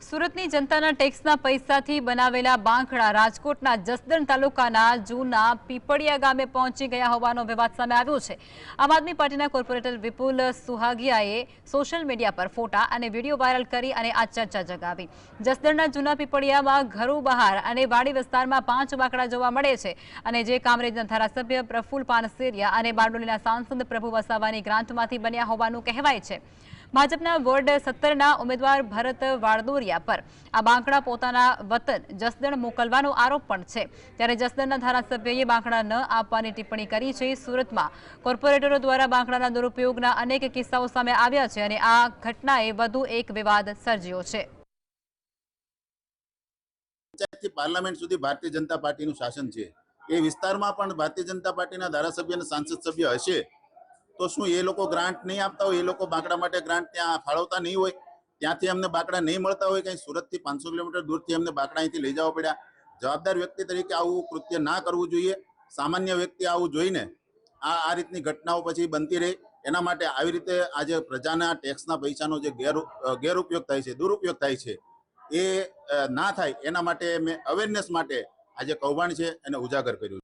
સુરતની જનતાના ટેક્સના પૈસાથી બનાવેલા બાંખડા રાજકોટના જસદણ તાલુકાના જૂના પીપળિયા ગામે પહોંચી ગયા હોવાનો વિવાદ સામે આવ્યો છે. આમ આદમી પાર્ટીના કોર્પોરેટર વિપુલ સુહાગિયાએ સોશિયલ મીડિયા પર ફોટા અને વીડિયો વાયરલ કરી અને આ ચર્ચા જગાવી. જસદણના જૂના પીપળિયામાં ઘરો બહાર અને વાડી વિસ્તારમાં પાંચ બાંકડા જોવા મળે છે અને જે કામરેજના ધારાસભ્ય પ્રફુલ પાનસેરિયા અને બારડોલીના સાંસદ પ્રભુ વસાવાની ગ્રાન્ટમાંથી બન્યા હોવાનું કહેવાય છે. ભાજપના વોર્ડ સત્તરના ઉમેદવાર ભરત વાળદોરિયા પર. આ બાંકડા પોતાના વતન જસદણ મોકલવાનો આરોપ પણ છે. ત્યારે જસદણના ધારાસભ્યએ બાંકડા ન આપવાની ટિપ્પણી કરી છે. સુરતમાં કોર્પોરેટરો દ્વારા બાંકડાના દુરુપયોગના અનેક કિસ્સાઓ સામે આવ્યા છે અને આ ઘટનાએ વધુ એક વિવાદ સર્જ્યો છે. પાર્લામેન્ટ સુધી ભારતીય જનતા પાર્ટીનું શાસન છે. એ વિસ્તારમાં પણ ભારતીય જનતા પાર્ટીના ધારાસભ્ય અને સાંસદ સભ્ય હશે. તો શું એ લોકો ગ્રાન્ટ નહીં આપતા હોય? એ લોકો બાંકડા માટે ગ્રાન્ટ ત્યાં ફાળવતા નહીં હોય? ત્યાંથી અમને બાંકડા નહીં મળતા હોય, કંઈ સુરતથી પાંચસો કિલોમીટર દૂરથી અમને બાંકડા અહીંથી લઈ જવા પડ્યા. જવાબદાર વ્યક્તિ તરીકે આવું કૃત્ય ના કરવું જોઈએ. સામાન્ય વ્યક્તિ આવું જોઈને આ આ રીતની ઘટનાઓ પછી બનતી રહી. એના માટે આવી રીતે આજે પ્રજાના ટેક્સના પૈસાનો જે ગેર, ગેરઉપયોગ થાય છે, દુરુપયોગ થાય છે, એ ના થાય. એના માટે મેં અવેરનેસ માટે આજે કૌભાંડ છે, એને ઉજાગર કર્યું